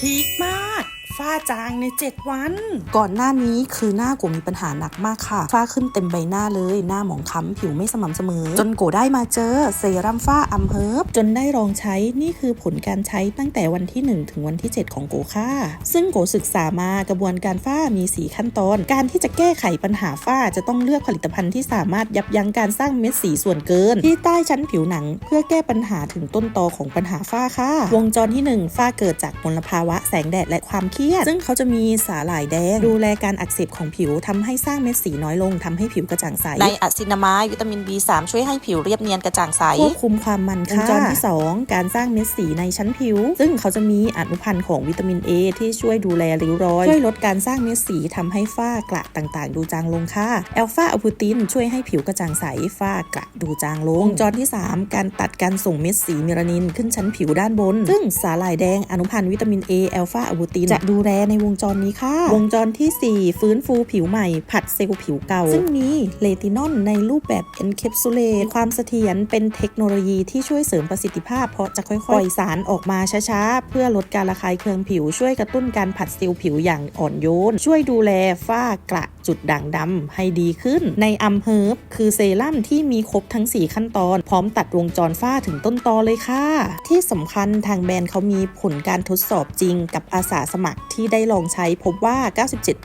พีคมาก ฝ้าจางใน 7 วัน ก่อนหน้านี้คือหน้าโกมีปัญหาหนักมากค่ะ ฝ้าขึ้นเต็มใบหน้าเลย หน้าหมองคล้ำผิวไม่สม่ำเสมอ จนโกได้มาเจอเซรั่มฝ้าอัมเฮิร์บจนได้ลองใช้นี่คือผลการใช้ตั้งแต่วันที่ 1 ถึงวันที่ 7 ของโกค่าซึ่งโกศึกษามากระบวนการฝ้ามี4ขั้นตอน การที่จะแก้ไขปัญหาฝ้าจะต้องเลือกผลิตภัณฑ์ที่สามารถยับยั้งการสร้างเม็ดสีส่วนเกิน ที่ใต้ชั้นผิวหนัง เพื่อแก้ปัญหาถึงต้นตอของปัญหาฝ้าค่ะ วงจรที่ 1 ฝ้าเกิดจากมลภาวะแสงแดดและความเครียดซึ่งเขาจะมีสาหร่ายแดง ดูแลการอักเสบของผิวทำให้สร้างเม็ดสีน้อยลงทำให้ผิวกระจ่างใสในอะซินามายวิตามิน B3 ช่วยให้ผิวเรียบเนียนกระจ่างใสควบคุมความมันค่ะวงจรที่ 2 การสร้างเม็ดสีในชั้นผิว ซึ่งเขาจะมีอนุพันธ์ของวิตามิน A ที่ช่วยดูแลริ้วรอยช่วยลดการสร้างเม็ดสีทำให้ฝ้ากระต่างๆ ดูจางลงค่ะแอลฟาอะพูตินช่วยให้ผิวกระจ่างใสฝ้ากระดูจางลงวงจรที่ 3 การตัดการส่งเม็ดสีเมลานินขึ้นชั้นผิวด้านบน ซึ่งสาหร่ายแดงอนุพันธ์วิตามิน A แอลฟาอะพูตินจะดูแลในวงจรนี้ค่ะ วงจรทีสี่ 4 ฟื้นฟูผิวใหม่ ผัดเซลล์ผิวเก่า ซึ่งมีเลตินอลในรูปแบบ encapsulate ความเสถียรเป็นเทคโนโลยีที่ช่วยเสริมประสิทธิภาพ เพราะจะค่อยๆปล่อยสารออกมาช้าๆ เพื่อลดการระคายเคืองผิว ช่วยกระตุ้นการผัดเซลล์ผิวอย่างอ่อนโยน ช่วยดูแลฝ้ากระจุดด่างดำให้ดีขึ้น ในอัมเฮิร์บคือเซรั่มที่มีครบทั้ง 4 ขั้นตอน พร้อมตัดวงจรฝ้าถึงต้นตอเลยค่ะ ที่สำคัญทางแบรนด์เขามีผลการทดสอบจริงกับอาสาสมัครที่ได้ลองใช้พบว่า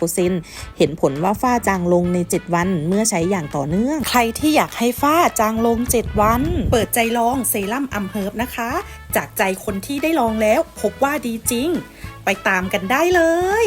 97%เห็นผลว่าฝ้าจางลงใน 7 วัน เมื่อใช้อย่างต่อเนื่อง ใครที่อยากให้ฝ้าจางลง 7 วัน เปิดใจลองเซรั่มอัมเฮิร์บนะคะ จากใจคนที่ได้ลองแล้วพบว่าดีจริง ไปตามกันได้เลย